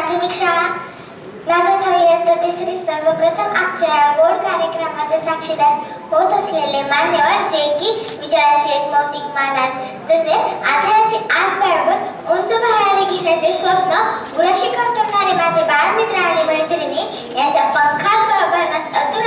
प्राथमिक शाळा नाजोठा इयत्ता तिसरी सर्वप्रथम आजच्या या गोड कार्यक्रमाचे साक्षीदार होत असलेले मान्यवर जे की विचाराचे एक मौतिक मानत जसे आधाराचे आज बाळगून उंच बाहेर घेण्याचे स्वप्न गुराशी कौटवणारे माझे बालमित्र आणि मैत्रिणी यांच्या पंखात बरोबर अतुर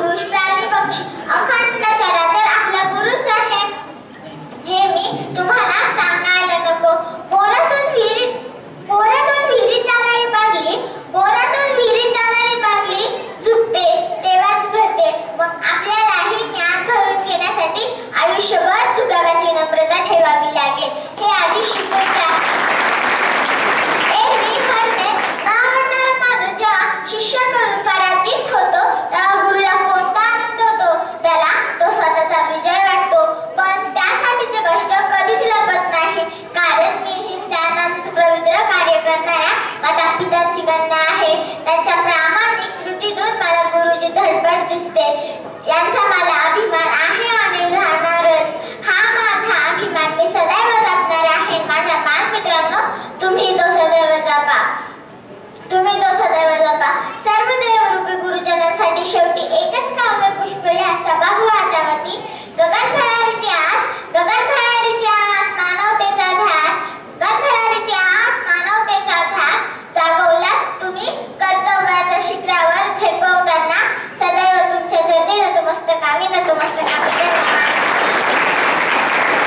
vamos pra